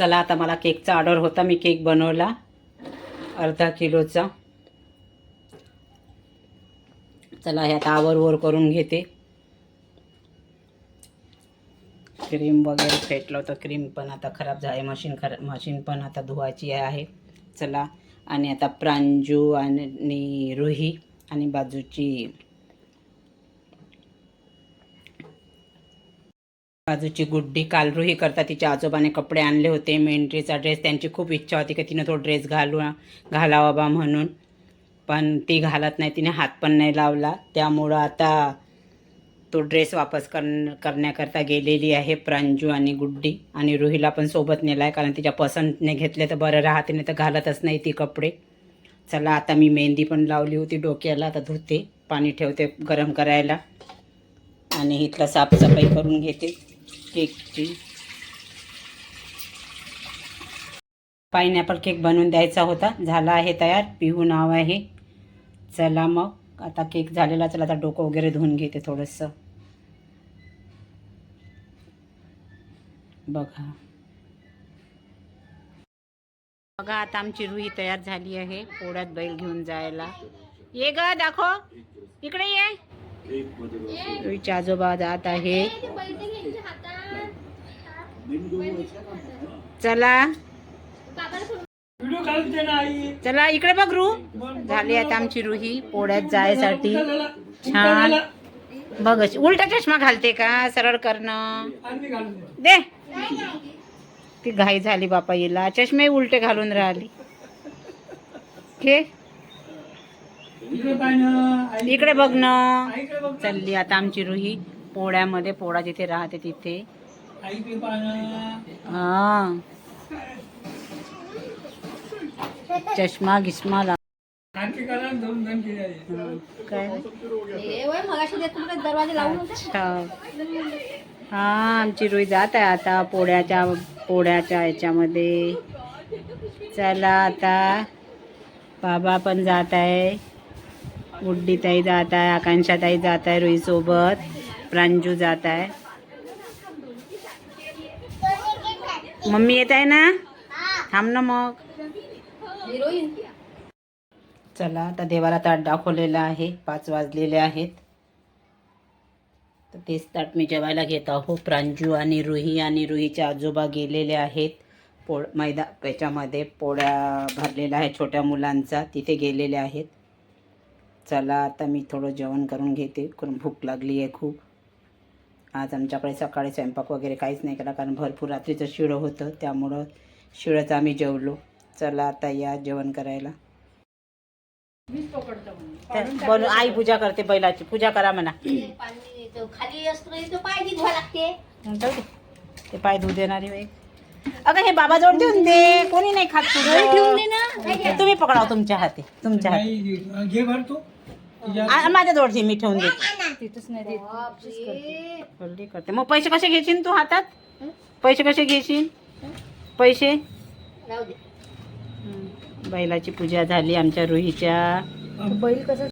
चला आता मला केकचा ऑर्डर होता मी केक बनवला. अर्धा किलोचा. चला हे आता आवर करून घेते. क्रीम वगैरे फेटलं होतं क्रीम पण आता खराब झाली मशीन खराब मशीन पण आता धुवायची आहे. चला आणि आता प्रांजू आणि रुही आणि बाजूची बाजूची गुड्डी काल रुही करता तिच्या आजोबाने कपडे आणले होते. मेंढरीचा ड्रेस त्यांची खूप इच्छा होती की तिनं तो ड्रेस घालू घालावा बा म्हणून. पण ती घालत नाही तिने हात पण नाही लावला. त्यामुळं आता तो ड्रेस वापस कर करण्याकरता गेलेली आहे प्रांजू आणि गुड्डी. आणि रुहीला पण सोबत नेला आहे कारण तिच्या पसंतने घेतले तर बरं राहते नाही तर घालतच नाही ती कपडे. चला आता मी मेहंदी पण लावली होती डोक्याला आता धुते पाणी ठेवते गरम करायला. आणि इथलं साफसफाई करून घेते. केकची. पायनॅपल केक बनवून द्यायचा होता. झाला आहे तयार. पिहू नाव आहे. चला मग. आता केक झालेला चला आता डोकं वगैरे धुवून घेते थोडंसं. बघा. बघा आता आमची रुई तयार झाली आहे. पोळ्यात बैल घेऊन जायला. ये ग दाखव. इकडे ये. रुईचे आजोबा जात आहे. चला. चला इकडे बघ रू. झाली आता आमची रुही पोळ्यात जायसाठी. छान. बघ. उलटा चष्मा घालते का? सरळ करणं. दे. ती घाई झाली बापा हिला. चष्मे उलटे घालून राहिली. घे. इकडे बघ ना चालली आता आमची रुही. पोळ्यामध्ये पोळा जिथे राहते तिथे. हा. चष्मा गिस्मा ला हा, काय? दरवाजा लावून अच्छा. हा आमची रुई जात आहे आता पोळ्याच्या पोळ्याच्या ह्याच्यामध्ये चला आता. बाबा पण जात आहे. गुड्डीताई जात आहे आकांक्षाताई जात आहे रुईसोबत. प्रांजू जात आहे. मम्मी येत आहे ना? थांब ना मग. चला आता देवाला ताट दाखवलेलं आहे. पाच वाजलेले आहेत. तर तेच ताट मी जेवायला घेत आहो. प्रांजू आणि रुही आणि रुहीचे आजोबा गेलेले आहेत. पोळ मैदा याच्यामध्ये पोळ्या भरलेल्या आहे छोट्या मुलांचा. तिथे गेलेले आहेत. चला आता मी थोडं जेवण करून घेते. कारण भूक लागली आहे खूप. आज आमच्याकडे सकाळी स्वयंपाक वगैरे काहीच नाही केला कारण भरपूर रात्रीचं शिळं होतं. त्यामुळं शिळंच आम्ही जेवलो. चला आता या जेवण करायला. बोल आई पूजा करते बैलाची. पूजा करा म्हणा. खाली असतो तो पाय लागते. ते पाय धुऊ देणारी बाई. अगं हे बाबा जवळ ठेवून दे. कोणी नाही खात तुझं. ठेवून दे ना. तुम्ही पकडाव तुमच्या हाती. तुमच्या हाती. घे भर तू. आ- माझ्या जवळ ठेव, मी ठेवून दे बापरे. बोलली करते. मग पैसे कसे घेशील तू हातात? पैसे कसे घेशील? पैसे? बैलाची पूजा झाली आमच्या रुहीच्या बैल कसं